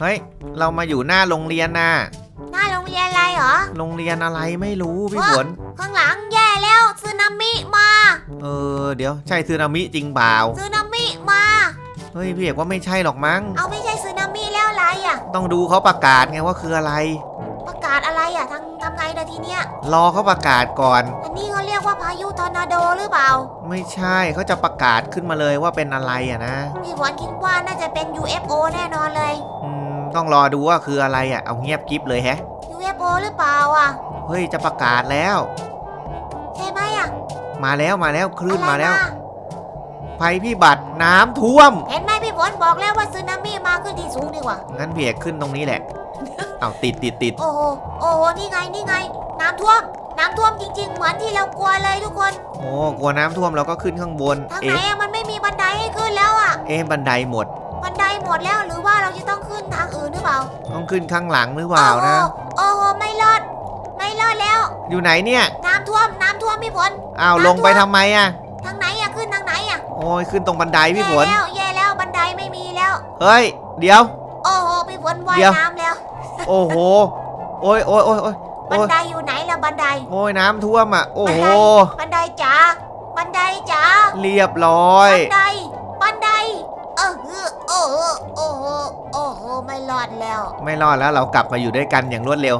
เฮ้ย เรามาอยู่หน้าโรงเรียนน่ะ หน้าโรงเรียนอะไรเหรอ โรงเรียนอะไรไม่รู้พี่ฝนข้างหลังแย่แล้วสึนามิมา เออเดี๋ยวใช่ซึนามิจริงเปล่าสึนามิมา เฮ้ยพี่เอกว่าไม่ใช่หรอกมั้ง เอาไม่ใช่สึนามิแล้วอะไรอะ ต้องดูเขาประกาศไงว่าคืออะไร ประกาศอะไรอะทำทำไงนะทีเนี้ย รอเขาประกาศก่อน อันนี้เขาเรียกว่าพายุทอร์นาโดหรือเปล่า ไม่ใช่เขาจะประกาศขึ้นมาเลยว่าเป็นอะไรอะนะ พี่ฝนคิดว่าน่าจะเป็น UFO แน่นอนเลยอืม ต้องรอดูว่าคืออะไรอะเอาเงียบกริฟเลยแฮะ UFO หรือเปล่าอะ เฮ้ย จะประกาศแล้ว ใช่ไหมอะมาแล้วมาแล้วคลื่นอะไรมาแล้วภัยพิบัติน้ำท่วม เห็นไหมพี่ฝนบอกแล้วว่าสึนามิมาขึ้นที่สูงดีกว่า งั้นพี่เอกขึ้นตรงนี้แหละ เอาติดติดติดโอ้โห โอ้โห นี่ไง นี่ไง น้ำท่วม น้ำท่วมจริง ๆ เหมือนที่เรากลัวเลยทุกคน โอ้กลัวน้ำท่วมเราก็ขึ้นข้างบน ทางไหนเอ๊ะอะมันไม่มีบันไดให้ขึ้นแล้วอะเอ๊ะบันไดหมดบันได หมดแล้วหรือว่าเราจะต้องขึ้นทางอื่นหรือเปล่าต้องขึ้นข้างหลังหรือเปล่านะ โอ้โหโอ้โหไม่รอด ไม่รอดแล้ว อยู่ไหนเนี่ย น้ำท่วมน้ำท่วมพี่ฝนอ้าวน้ำท่วมลงไปทำไมอะทางไหนอะขึ้นทางไหนอะโอ้ยขึ้นตรงบันไดพี่ฝน แย่แล้วแย่แล้วบันไดไม่มีแล้ว เฮ้ย เดี๋ยว โอ้โหพี่ฝนว่ายเดี๋ยว น้ำแล้ว โอ้โห โอ้ยโอ้ยโอ้ยโอ้ยบันโอ้ยไดอยู่ไหนล่ะบันได โอ้ยน้ำท่วมอะ โอ้โห บันไดจ๋าบันไดจ๋าเรียบร้อย บันไดบันไดเออฮือ โอ้โหโอ้โหโอ้โหไม่รอดแล้ว ไม่รอดแล้วเรากลับมาอยู่ด้วยกันอย่างรวดเร็ว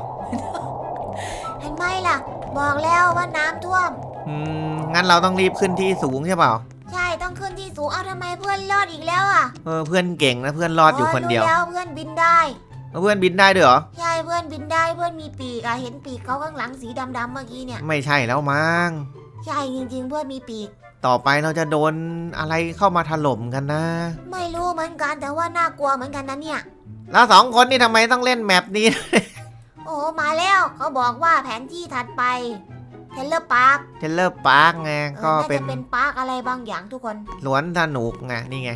เห็นไหมล่ะ บอกแล้วว่าน้ำท่วม อืมงั้นเราต้องรีบขึ้นที่สูงใช่เปล่า ใช่ต้องขึ้นที่สูงเอาทำไมเพื่อนรอดอีกแล้วอะเออเพื่อนเก่งนะเพื่อนรอดอยู่คนเดียวรู้แล้วเพื่อนบินได้เพื่อนบินได้ด้วยเหรอ ใช่เพื่อนบินได้เพื่อนมีปีกอะเห็นปีกเขาข้างหลังสีดำๆเมื่อกี้เนี่ย ไม่ใช่แล้วมั้ง ใช่จริงๆ เพื่อนมีปีก ต่อไปเราจะโดนอะไรเข้ามาถล่มกันนะ ไม่รู้เหมือนกันแต่ว่าน่ากลัวเหมือนกันนะเนี่ย แล้วสองคนนี่ทำไมต้องเล่นแมปนี้ โอ้โหมาแล้วเขาบอกว่าแผนที่ถัดไปเทเลอร์พาร์คเทเลอร์พาร์กไงก็เป็นน่าจะเป็นพาร์คอะไรบางอย่างทุกคนสวนสนุกไงนี่ไง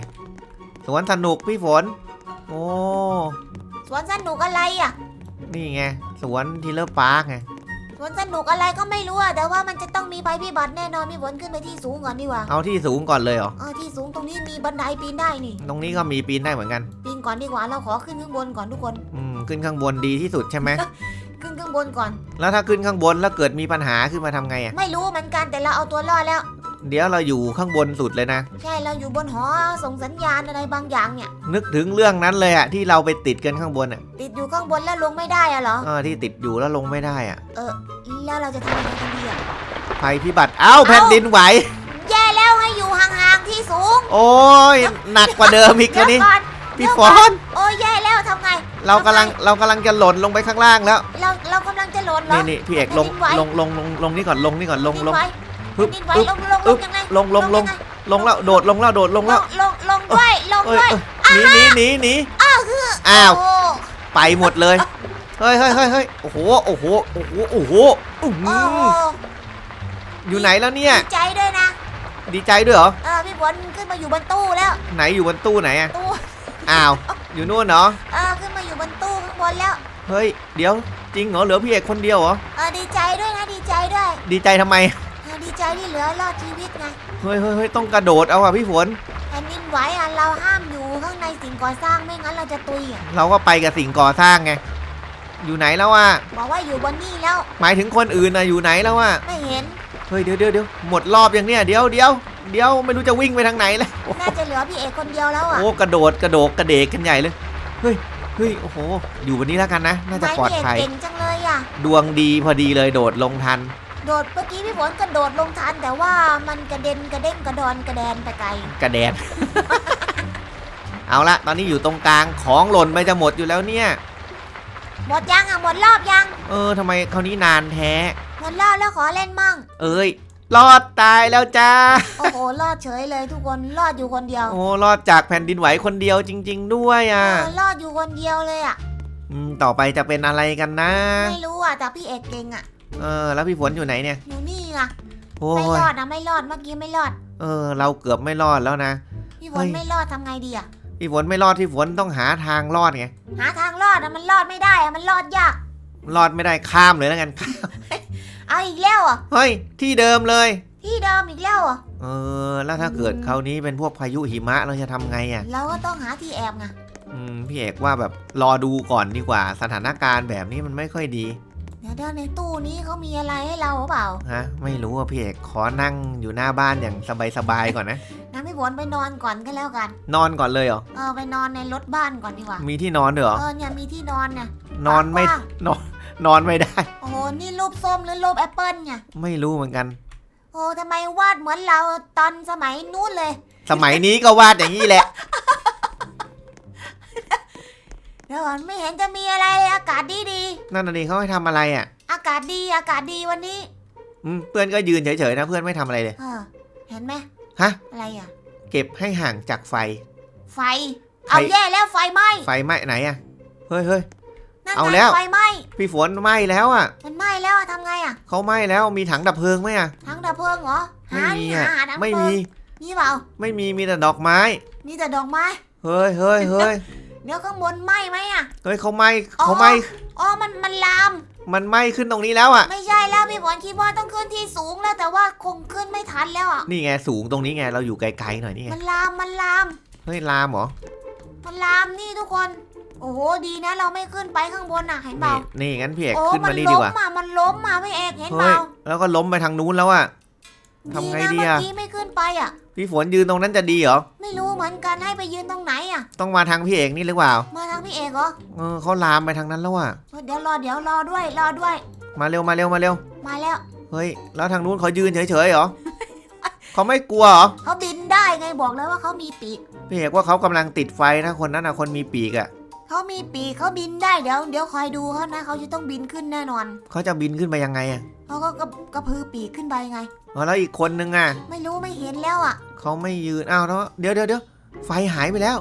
สวนสนุกพี่ฝน โอ้สวนสนุกอะไรอะ นี่ไงสวนเทเลอร์พาร์กไง สวนสนุกอะไรก็ไม่รู้อะแต่ว่ามันจะต้องมีภัยพิบัติแน่นอนมีฝนขึ้นไปที่สูงก่อนดีกว่าเอาที่สูงก่อนเลยเหรอ เออที่สูงตรงนี้มีบันไดปีนได้นี่ ตรงนี้ก็มีปีนได้เหมือนกันปีนก่อนดีกว่าเราขอขึ้นข้างบนก่อนทุกคน อืมขึ้นข้างบนดีที่สุดใช่ไหม ขึ้นข้างบนก่อน แล้วถ้าขึ้นข้างบนแล้วเกิดมีปัญหาขึ้นมาทำไงอะ ไม่รู้เหมือนกันแต่เราเอาตัวรอดแล้ว เดี๋ยวเราอยู่ข้างบนสุดเลยนะ ใช่เราอยู่บนหอส่งสัญญาณอะไรบางอย่างเนี่ย นึกถึงเรื่องนั้นเลยอะที่เราไปติดกันข้างบนอะติดอยู่ข้างบนแล้วลงไม่ได้อะเหรอเออที่ติดอยู่แล้วลงไม่ได้อะแล้วเราจะทำยังไงกันดีอะ ภัยพิบัติเอ้า แผ่นดินไหว แย่แล้วให้อยู่ห่างๆที่สูงโอ้ยหนักกว่าเดิมอีกเดี๋นะยวนี่ก่อนพี่ฝนโอ้ยแย่แล้วทำไง เรากำลังเรากำลังจะหล่นลงไปข้างล่างแล้ว เราเรากำลังจะหล่นเหรอ นี่นี่พี่เอกลงแผ่นดินไหว ลงลงลงลงนี่ก่อนลงนี่ก่อนลงลงแผ่นดินไหว ฮึบแผ่นดินไหวอึ๊บลงลงลงยังไงลงลงลงยังไงลงแล้วโดดลงแล้วโดดลงลแล้วงลงลงด้วยลงเอ้ยด้วยเอ้ยหนีหนีหนีหนีอ้าว โอ้ไปหมดเลยเฮ้ยเฮ้ยเฮ้ยเฮ้ยโอ้โหโอ้โหโอ้โหโอ้โหอื้อหืโอ้อโหอยู่ไหนแล้วเนี่ย ดีใจด้วยนะดีใจด้วยเหรอเออพี่ฝนขึ้นมาอยู่บนตู้แล้วไหนอยู่บนตู้ไหนอะตู้อ้าว อยู่นู่นเหรอเออขึ้นมาอยู่บนตู้ข้างบนแล้วเฮ้ยเดี๋ยวจริงเหรอเหลือพี่เอกคนเดียวเหรอเออดีใจด้วยนะดีใจด้วย ดีใจทำไม เออดีใจที่เหลือรอดชีวิตไงเฮ้ยเฮ้ยเฮ้ยต้องกระโดดเอาอะพี่ฝน แผ่นดินไหวอะเราห้ามอยู่ข้างในสิ่งก่อสร้างไม่งั้นเราจะตุยอะเราก็ไปกับสิ่งก่อสร้างไง อยู่ไหนแล้วอะบอกว่าอยู่บนนี่แล้วหมายถึงคนอื่นนะอยู่ไหนแล้วอะไม่เห็น เฮ้ยเดี๋ยวเดี๋ยวเดี๋ยวหมดรอบยังเนี่ยเดี๋ยวเดี๋ยวเดี๋ยวไม่รู้จะวิ่งไปทางไหนแล้วโอ้น่าจะเหลือพี่เอกคนเดียวแล้วอะโหกระโดดกระโดดกระเดกกันใหญ่เลย เฮ้ยเฮ้ยโอ้โห อยู่วันนี้แล้วกันนะ น่าจะทำไมปลอดพี่เอกภัยเก่งจังเลยอะ ดวงดีพอดีเลยโดดลงทัน โดดเมื่อกี้พี่ฝนกระโดดลงทันแต่ว่ามันกระเด็นกระเด้งกระดอนกระแดนไปไกลกระแดน เอาละตอนนี้อยู่ตรงกลางของหล่นไปจะหมดอยู่แล้วเนี่ย หมดยังอะหมดรอบยังเออทำไมคราวนี้นานแท้ หมดรอบแล้วขอเล่นมั่ง เอ้ย รอดตายแล้วจ้า โอ้โหรอดเฉยเลยทุกคนรอดอยู่คนเดียวโอ้รอดจากแผ่นดินไหวคนเดียวจริง ๆ ด้วยเออะอรอดอยู่คนเดียวเลยอะ อืมต่อไปจะเป็นอะไรกันนะ ไม่รู้อะแต่พี่เอกเก่งอะ เออ แล้วพี่ฝนอยู่ไหนเนี่ย อยู่นี่อะโอ้ไม่ยรอดนะไม่รอดเมื่อกี้ไม่รอด เออ เราเกือบไม่รอดแล้วนะ พี่ฝเฮ้นย ไม่รอดทำไงดีอะพี่ฝนไม่รอดพี่ฝนต้องหาทางรอดไง หาทางรอดอะมันรอดไม่ได้อะมันรอดยาก รอดไม่ได้ข้ามเลยแล้วกัน เอาอีกแล้วเหรอะเฮ้ย ที่เดิมเลย ที่เดิมอีกแล้วเหรอะเออ แล้วถ้าเกิดคราวนี้เป็นพวกพายุหิมะเราจะทำไงอะ เราก็ต้องหาที่แอบไงอืม พี่เอกว่าแบบรอดูก่อนดีกว่า สถานการณ์แบบนี้มันไม่ค่อยดี เดี๋ยวเดี๋ยวในตู้นี้เขามีอะไรให้เราหรือเปล่า ฮะ ไม่รู้อะพี่เอกขอนั่งอยู่หน้าบ้านอย่างสบายๆก่อนนะ น้ำพี่ฝนไปนอนก่อนก็แล้วกัน นอนก่อนเลยเหรอ เออไปนอนในรถบ้านก่อนดีกว่า มีที่นอนด้วยเหรอ เออเนี่ยมีที่นอนเนี่ย นอนไม่ว่านอน นอนไม่ได้ โอ้โหนี่รูปส้มหรือรูปแอปเปิลเนี่ย ไม่รู้เหมือนกัน โอ้ทำไมวาดเหมือนเราตอนสมัยนู้นเลย สมัยนี้ก็วาดอย่างนี้แหละ เดี๋ยวก่อนไม่เห็นจะมีอะไรเลยอากาศดีดีนั่นน่ะดิเขาให้ทำอะไรอะๆอากาศดีอากาศดีวันนี้อืมเพื่อนก็ยืนเฉยๆนะเพื่อนไม่ทำอะไรเลย เออเห็นไหมฮะ อะไรอะ เก็บให้ห่างจากไฟ ไฟ เอาไฟ แย่แล้วไฟไหม้ไฟไหม้ไหนอะเฮ้ยเฮ้ย นั่นเอาไงแล้ว ไฟไหม้พี่ฝนไหม้แล้วอะมันไหม้แล้วอะทำไงอะเขาไหม้แล้วมีถังดับเพลิงไหมอะทั้งดับเพลิงเหรอไม่หามีนี่อะหาหาทั้งไม่เพลิมีงมีเปล่าไม่มีมีแต่ดอกไม้ มีแต่ดอกไม้เฮ้ยเฮ้ยเฮ้ย เดี๋ยวข้างบนไหม้ไหมอะ เฮ้ยเขาไหม้อ๋อเขาไหม้อ๋อ มัน มันลาม มันไหม้ขึ้นตรงนี้แล้วอะ ไม่ใช่แล้วพี่ฝนคิดว่าต้องขึ้นที่สูงแล้วแต่ว่าคงขึ้นไม่ทันแล้วอะ นี่ไงสูงตรงนี้ไงเราอยู่ไกลๆหน่อยนี่ไง มันลาม มันลาม เฮ้ยลามเหรอ มันลามนี่ทุกคน โอ้โหดีนะเราไม่ขึ้นไปข้างบนอะเห็นเปนี่ล่า นี่งั้นพี่เอกโอ้ขึ้นมัมานี่ล้ดีมกว่าอะมันล้มอะพี่เอกเห็นเปเฮ้ยล่า แล้วก็ล้มไปทางนู้นแล้วอะ ทำไงดีนะอะเมื่อกี้ไม่ขึ้นไปอะ พี่ฝนยืนตรงนั้นจะดีเหรอ ไม่รู้เหมือนกันให้ไปยืนตรงไหนอะ ต้องมาทางพี่เอกนี่หรือเปล่า มาทางพี่เอกเหรอ เออเขาลามไปทางนั้นแล้วอะเดี๋ยวรอเดี๋ยวรอด้วยรอด้วย มาเร็วมาเร็วมาเร็ว มาแล้วเฮ้ย แล้วทางนู้นเขายืนเฉยๆเหรอ เขาไม่กลัวเหรอ เขาบินได้ไงบอกเลยว่าเขามีปีกพี่เอกว่าเขากำลังติดไฟนะคนนั้นนะคนมีปีกอะ เขามีปีกเขาบินได้เดี๋ยวเดี๋ยวคอยดูเขานะเขาจะต้องบินขึ้นแน่นอนเขาจะบินขึ้นไปยังไงอะเขาก็กระกระพือปีกขึ้นไปไง อ๋อแล้วอีกคนนึงอะไม่รู้ไม่เห็นแล้วอะ เขาไม่ยืนอ้าวแล้วเดี๋ยวเดี๋ยวเดี๋ยวไฟหายไปแล้ว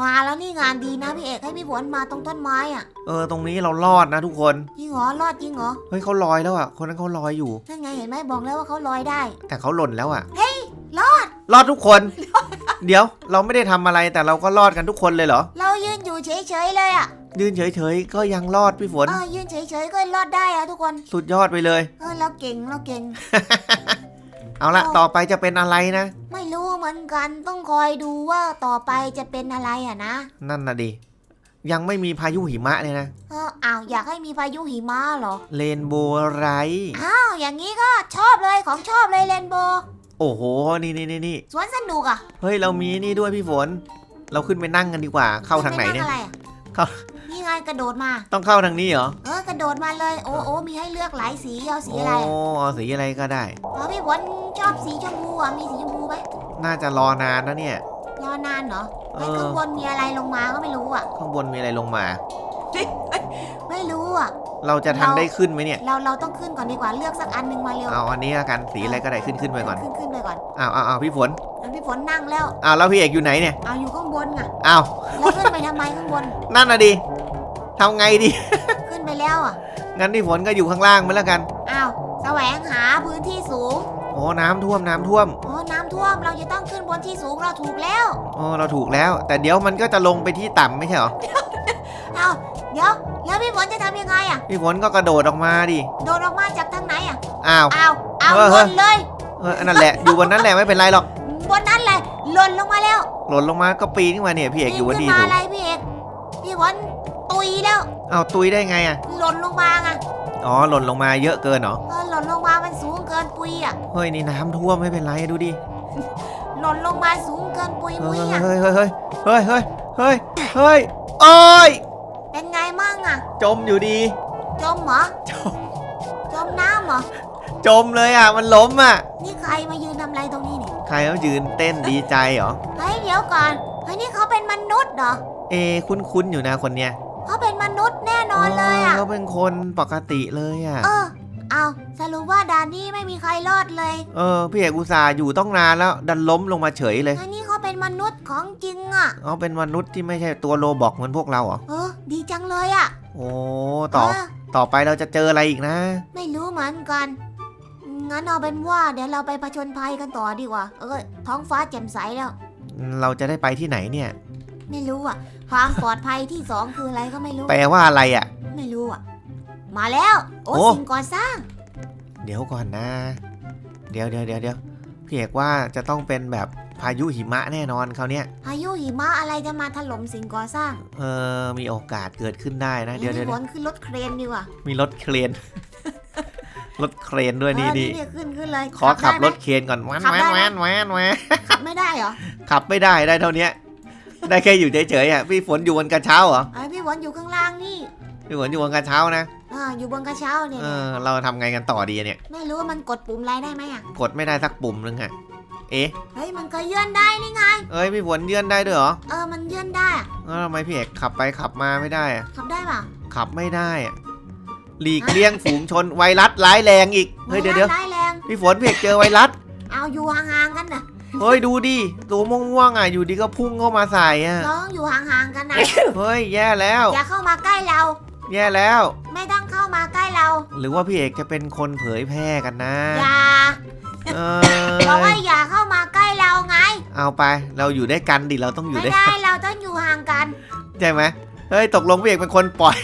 มาแล้วนี่งานดีนะพี่เอกให้พี่ฝนมาตรงต้นไม้อะเออตรงนี้เรารอดนะทุกคนจริงเหรอรอดจริงเหรอเฮ้ยเขาลอยแล้วอะคนนั้นเขาลอยอยู่ นั่นไงเห็นไหมบอกแล้วว่าเขาลอยได้ แต่เขาหล่นแล้วอะรอด รอดทุกคน เดี๋ยวเราไม่ได้ทำอะไรแต่เราก็รอดกันทุกคนเลยเหรอ เรายืนอยู่ เฉยๆเลยอะยืนเฉยๆก็ยังรอดพี่ฝน เออยืนเฉยๆก็รอดได้อะทุกคนสุดยอดไปเลย เออเราเก่งเราเก่ง เอาละเอาต่อไปจะเป็นอะไรนะ ไม่รู้เหมือนกันต้องคอยดูว่าต่อไปจะเป็นอะไรอะนะ นั่นน่ะดิ ยังไม่มีพายุหิมะเลยนะ เอออ้าวอยากให้มีพายุหิมะเหรอ เรนโบว์ไรท์อ้าวอย่างนี้ก็ชอบเลยของชอบเลยเรนโบว์โอ้โห นี่นี่นี่นี่สวนสนุกอะ เฮ้ยเรามีนี่ด้วยพี่ฝน เราขึ้นไปนั่งกันดีกว่าเข้าทางไหนเนี่ยม่อะไรอะเข้า นี่ไงกระโดดมา ต้องเข้าทางนี้เหรอเออกระโดดมาเลย โอ้โอ้มีให้เลือกหลายสีเอาสีโอ้อะไรอะเอาสีอะไรก็ได้อ๋อพี่ฝนชอบสีชมพูอะมีสีชมพูไหมน่าจะรอนานนะเนี่ย รอนานเหรอเอไอ้อข้างบนมีอะไรลงมาก็ไม่รู้อะ ข้างบนมีอะไรลงมา ไม่รู้อะ เราจะทันเรา ได้ขึ้นไหมเนี่ย เราเราต้องขึ้นก่อนดีกว่าเลือกสักอันหนึงมาเร็วเอาอันนี้ละกันสีอะไรก็ได้ขึ้นขึ้นไปก่อนขึ้นขึ้นไปก่อนอ้าวอ้าวอ้าวพี่ฝนอันพี่ฝนนั่งแล้ว อ้าวแล้วพี่เอกอยู่ไหนเนี่ยเอาอยู่ข้างบนอะอ้าวแล้วขึ้นไปทำไมข้างบน นั่นน่ะดิทำไงดี ขึ้นไปแล้วอะงั้นพี่ฝนก็อยู่ข้างล่างไปแล้วกันอ้าวแสวงหาพื้นที่สูงโอ้น้ำท่วมน้ำท่วมโอ้น้ำท่วมเราจะต้องขึ้นบนที่สูงเราถูกแล้ว โอ้เราถูกแล้ว แต่เดี๋ยวมันก็จะลงไปที่ต่ำไม่ใช่เหรอเอา เดี๋ยวแล้วพี่ฝนจะทำยังไงอะ พี่ฝนก็กระโดดออกมาดิ โดดออกมาจากทางไหนอะอ้าวเอาเอาเออหเฮ้ล่ยนเลยเออนั่นแหละ อยู่บนนั้นแหละไม่เป็นไรหรอก บนนั้นเลยหล่นลงมาแล้วหล่นลงมาก็ปีนขึ้นมาเนี่ยพี่เอกอยู่บนขึ้ที่นมาสูงอะไรพี่เอกพี่ฝนตุยแล้วอ้าวตุยได้ไงอะ หล่นลงมาไงอ๋อหล่นลงมาเยอะเกินเหรอ เออหล่นลงมามันสูงเกินปุยอะเฮ้ยนี่น้ำท่วมไม่เป็นไรดูดิ หล่นลงมาสูงเกินปุยเฮ้มุยยอะเฮ้ยเฮ้ยเฮ้ยเฮ้ยเฮ้ยเฮ้ยโอ้ยเป็นไง มั่งอะจมอยู่ดี จมเหรอ จม จมน้ำเหรอ จมเลยอะ มันล้มอะ นี่ใครมายืนทำอะไรตรงนี้เนี่ยใครเขายืนเต้นดีใจเหรอ เฮ้ยเดี๋ยวก่อน เฮ้ยนี่เขาเป็นมนุษย์เหรอเอคุ้นๆอยู่นะคนเนี้ยเขาเป็นมนุษย์แน่นอนเลยอะเขาเป็นคนปกติเลยอะ เออ เอาสรุปว่าด่านนี้ไม่มีใครรอดเลย เออพี่เอกอุตส่าห์อยู่ต้องนานแล้ว ดันล้มลงมาเฉยเลยอันนี้เขาเป็น มนุษย์ของจริงอะเขาเป็นมนุษย์ที่ไม่ใช่ตัวโรบอกเหมือนพวกเราเหรอ เออ ดีจังเลยอะโอ้ ต่อเออต่อไปเราจะเจออะไรอีกนะ ไม่รู้เหมือนกัน งั้นเอาเป็นว่าเดี๋ยวเราไปผจญภัยกันต่อดีกว่า เออ ท้องฟ้าแจ่มใสแล้ว เราจะได้ไปที่ไหนเนี่ย ไม่รู้อะ ความปลอดภัยที่สองคืออะไรก็ไม่รู้ แปลว่าอะไรอะ ไม่รู้อะ มาแล้ว โอ้โอ้ สิ่งก่อสร้าง เดี๋ยวก่อนนะ เดี๋ยวเดี๋ยวเดี๋ยวเดี๋ยวพี่เอกว่าจะต้องเป็นแบบ พายุหิมะแน่นอนคราวเนี้ยพายุหิมะอะไรจะมาถล่มสิ่งก่อสร้างเออมีโอกาสเกิดขึ้นได้นะ เดี๋ยวเดี๋ยวพี่ฝเดี๋ยวนขึ้นรถเครนดีกว่ามีรถเครน รถเครนด้วยนี่เออนี่เนี่ยขึ้นขึ้นเลยขอขับได้ไหมรถเครนก่อนแว้นขับแว้ได้นไหมแว้นแว้นแว้นขับไม่ได้เหรอขับไม่ได้ได้เท่าเนี้ย ได้แค่อยู่เฉยๆอะพี่ฝนอยู่บนกระเช้าเหรอไอ้พี่ฝนอยู่ข้างล่างนี่พี่ฝนอยู่บนกระเช้านะอ่าอยู่บนกระเช้าเนี่ยเออเราทำไงกันต่อดีเนี่ยไม่รู้ว่ามันกดปุ่มอะไรได้ไหมอะกดไม่ได้สักปุ่มนึงอะ เอ๊ะเฮ้ยมันก็เลื่อนได้นี่ไง เอ้ยพี่ฝนเยื่อนได้ด้วยเหรอเออมันเลื่อนได้อะแล้วทำไมพี่เอกขับไปขับมาไม่ได้อะขับได้เปล่าขับไม่ได้อะหลีกเลี่ยงฝูงชนไวรัสร้ายแรงอีกเฮ้ยเดี๋ยวเดี๋ยวร้ายแรงพี่ฝนพี่เอกเจอไวรัสเอาอยู่ห่างๆกันนะเฮ้ยดูดิตัวม่วงๆอะอยู่ดีก็พุ่งเข้ามาใส่อะน้องอยู่ห่างๆกันนะเฮ้ยแย่แล้ว อย่าเข้ามาใกล้เรา แย่แล้ว ไม่ต้องเข้ามาใกล้เรา หรือว่าพี่เอกจะเป็นคนเผยแพร่กันนะอย่า เอบอกว่าออย่าเข้ามาใกล้เราไง เอาไปเราอยู่ด้วยกันดิเราต้องอยู่ไม่ด้วยได้กันเราต้องอยู่ห่างกัน ใช่ไหมเฮ้ยตกลงพี่เอกเป็นคนปล่อย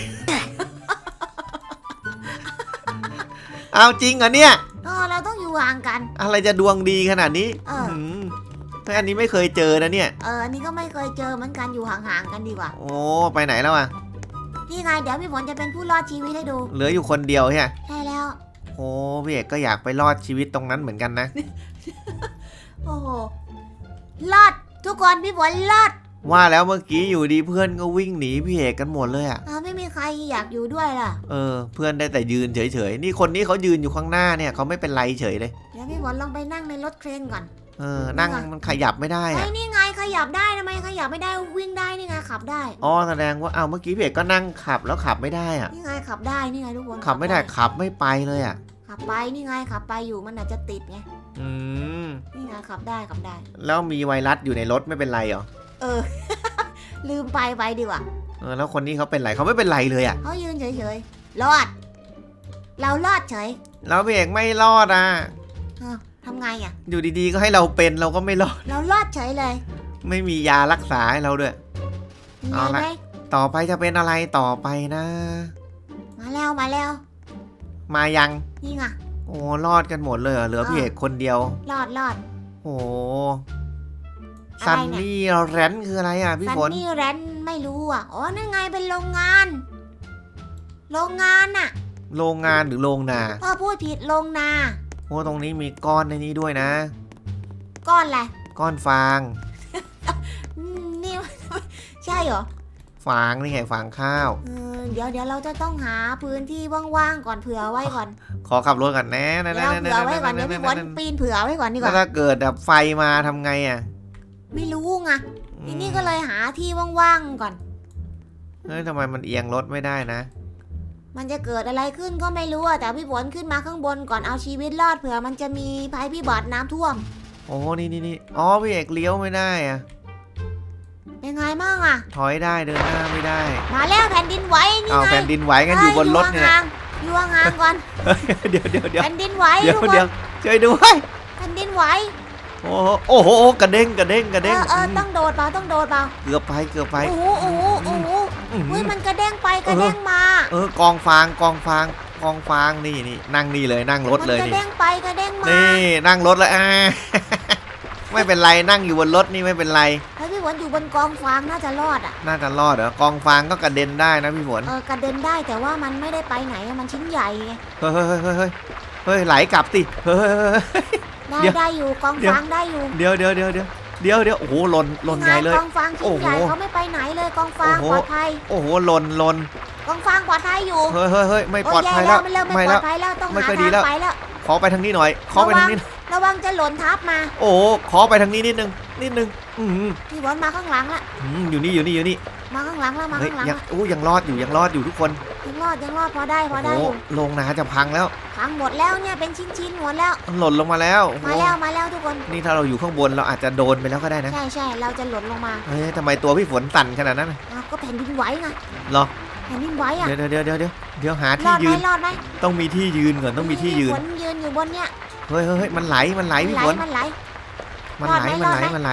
เอาจริงเหรอเนี่ย เออเราต้องอยู่ห่างกัน อะไรจะดวงดีขนาดนี้เออมแต่อันนี้ไม่เคยเจอนะเนี่ย เอออันนี้ก็ไม่เคยเจอเหมือนกันอยู่ห่างๆกันดีกว่า โอ้ไปไหนแล้วอะ นี่ไงเดี๋ยวพี่ฝนจะเป็นผู้รอดชีวิตให้ดูเหลืออยู่คนเดียวใช่ไหมใช่แล้ว โอ้พี่เอกก็อยากไปรอดชีวิตตรงนั้นเหมือนกันนะ โอ้โหรอดทุกคนพี่ฝนรอดว่าแล้วเมื่อกี้อยู่ดีเพื่อนก็วิ่งหนีพี่เอกกันหมดเลยอะเออไม่มีใครอยากอยู่ด้วยล่ะเออเพื่อนได้แต่ยืนเฉยๆนี่คนนี้เขายืนอยู่ข้างหน้าเนี่ยเขาไม่เป็นไรเฉยเลยเดี๋ยวพี่ฝนลองไปนั่งในรถเครนก่อน เออนั่งมันขยับไม่ได้ไอ้อะยนี่ไงขยับได้ทำไมขยับไม่ได้วิ่งได้นี่ไงขับได้ อ๋อแสดงว่าอ้าวเมื่อกี้พี่เอกก็นั่งขับแล้วขับไม่ได้อะ นี่ไงขับได้นี่ไงทุกคนขับไม่ได้ขับไม่ไปเลยอะ ขับไปนี่ไงขับไปอยู่มันอาจจะติดไงอืม นี่ไงขับได้ขับได้ แล้วมีไวรัสอยู่ในรถไม่เป็นไรเหรอ เออ ลืมไปไปดีกว่าเออ แล้วคนนี้เขาเป็นไรเขาไม่เป็นไรเลยอะ เขายืนเฉยๆรอด เรารอดเฉยแล้วพี่เอกไม่รอดอะ อ้าวทำไงอะ อยู่ดีๆก็ให้เราเป็นเราก็ไม่รอด เรารอดเฉยเลยไม่มียารักษาให้เราด้วยยังไงเอาละ ไหมต่อไปจะเป็นอะไรต่อไปนะ มาแล้วมาแล้ว มายังนี่ไงโอ้รอดกันหมดเลยเหรอเหลือพี่เอกคนเดียวรอดรอดโอ้อะไรซันเนี่ยนี่แรนคืออะไรอะพี่ซันฝนนี่แรนไม่รู้อะอ๋อนั่นไงเป็นโรงงาน โรงงานน่ะ โรงงานหรือโรงนาพ่อพูดผิดโรงนาโอ้ตรงนี้มีก้อนในนี้ด้วยนะ ก้อนอะไรก้อนฟางอืมนี่ใช่เหรอ ฟางนี่ไงฟางข้าว เออเดี๋ยวเดี๋ยวเราจะต้องหาพื้นที่ว่างๆก่อนเผื่อไว้ก่อนขอขับรถก่อนแน่นะเดี๋ยวเผื่อไว้ก่อนเดี๋ยวพี่ฝนปีนเผื่อไว้ก่อนดีกแล้วว่าถ้าเกิดแบบไฟมาทำไงอะไม่รู้ไงอืมทีนี้ก็เลยหาที่ว่างๆก่อน เฮ้ยทำไมมันเอียงรถไม่ได้นะมันจะเกิดอะไรขึ้นก็ไม่รู้อะแต่พี่ฝนขึ้นมาข้างบนก่อนเอาชีวิตรอดเผื่อมันจะมีภัยพิบัติน้ำท่วม โอ้นี่นี่นี่อ๋อพี่เอกเลี้ยวไม่ได้อะ เป็นไงบ้างอะถอยได้เดินหน้าไม่ได้มาแล้วแผ่นดินไหวนี่เอาไงแผ่นดินไหวกันอยู่บนรถเนี่ยห่างๆอยู่ห่างๆก่อนเดี๋ยวเดี๋ยวเดี๋ยวแผ่นดินไหวเดี๋ยวทุกคเดี๋ยนวช่วยด้วยแผ่นดินไหวโอ้โหโอ้โหกระเด้งกระเด้งกระเอเด้งอเออมต้องโดดเปล่าต้องโดดเปล่าเกือบไปเกือบไปโอ้โหโอ้โหโอ้โหอื้อหืเฮ้ยอ มันกระเด้งไปกระเด้งมา เออกองฟางกองฟางกองฟางนี่นี่นั่งนี่เลยนั่งรถมัเลยกระนี่เด้งไปกระเด้งมานี่นั่งรถแล้วอ่า ไม่เป็นไรนั่งอยู่บนรถนี่ไม่เป็นไรเฮ้ย พี่ฝนอยู่บนกองฟางน่าจะรอดอะน่าจะรอดเหรอกองฟางก็กระเด็นได้นะพี่ฝนเออกระเด็นได้แต่ว่ามันไม่ได้ไปไหนอะมันชิ้นใหญ่ไงเฮ้ยเฮ้ยเฮ้ยเฮ้ยเฮ้ยไหลกลับสิเฮ้ยเฮ้ยเฮ้ย ได้เดี๋ยวได้อยู่กองเดี๋ยว ฟางได้อยู่เดี๋ยวเดี๋ยวเดี๋ยวเดี๋ยวเดี๋ยวเดี๋ยวโอ้โหหล่นหล่นใหญ่เลย กองฟางชิ้นใหญ่โอ้โหเขาไม่ไปไหนเลยกองฟางโอ้โห ปลอดภัยโอ้โหหล่นหล่นกองฟางปลอดภัยอยู่เฮ้ยเฮ้ยเฮ้ยไม่โอ้ปลอดแย่ภัยแล้แล้ววมันเริ่มไม่ไม่ปลแล้อว ดภัยแล้วต้องไม่หาค่อยดีทางแล้วไปแล้ว ขอไปทางนี้หน่อย ขอไปทางนี้ ระวังจะหล่นทับมา โอ้โหขอไปทางนี้นิดนึง นิดนึงอืมพี่บอลมาข้างหลังละอืมอยู่นี่อยู่นี่อยู่นี่มาข้างหลังแล้วมาเฮ้ยข้างหลังยังละอู้ยังรอดอยู่ยังรอดอยู่ทุกคนยังรอดยังรอดพอได้พอโอ้ได้โหอยู่โรงนาจะพังแล้วพังหมดแล้วเนี่ยเป็นชิ้นๆหมดแล้วหล่นลงมาแล้วโอ้โหมาแล้วมาแล้วทุกคน นี่ถ้าเราอยู่ข้างบนเราอาจจะโดนไปแล้วก็ได้นะใช่ใช่เราจะหล่นลงมาเฮ้ยทำไมตัวพี่ฝนสั่นขนาดนั้นน่ะ อ้าวก็แผ่นดินไหวไงเหรอ แผ่นดินไหวอะเดี๋ยวเดี๋ยวเดี๋ยวเดี๋ยวเดี๋ยวหารอที่ดไหยืมนรอดไหมต้องมีที่ยืนก่อนต้องมีที่ยืน ฝนยืนอยู่บนเนี่ยเฮ้ยเฮ้ยเฮ้ยมันไหลมันไหลมันพี่ไหลฝนมันไหล มันไหลรอดไหมมันไหลรอดไหมมันไหล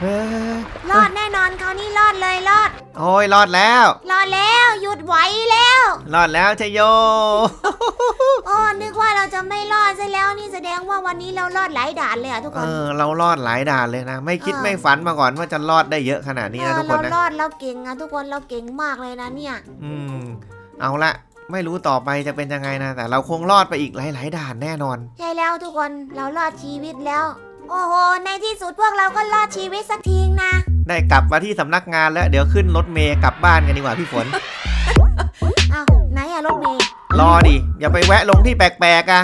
เฮ้ยรอดแน่นอนคราวนี้รอดเลยรอด โอ้ยรอดแล้ว รอดแล้วหยุดไหวแล้ว รอดแล้วชยโย โอ้นึกว่าเราจะไม่รอดซะแล้วนี่แสดงว่าวันนี้เรารอดหลายด่านเลยอะทุกเอคนอเรารอดหลายด่านเลยนะ ไม่คิดเออ ไม่ฝันมาก่อนว่าจะรอดได้เยอะขนาดนี้เอนะอทุกคเรานนะรอดเราเก่งอะทุกคนเราเก่งมากเลยนะเนี่ย อืม เอาละไม่รู้ต่อไปจะเป็นยังไงนะ แต่เราคงรอดไปอีกหลาย ๆ ด่านแน่นอน ใช่แล้วทุกคนเรารอดชีวิตแล้ว โอ้โห ในที่สุดพวกเราก็รอดชีวิตสักทีนะ ได้กลับมาที่สำนักงานแล้ว เดี๋ยวขึ้นรถเมย์กลับบ้านกันดีกว่าพี่ฝนอ้าวไหนอะรถเมย์รอดิ อย่าไปแวะลงที่แปลกๆอะ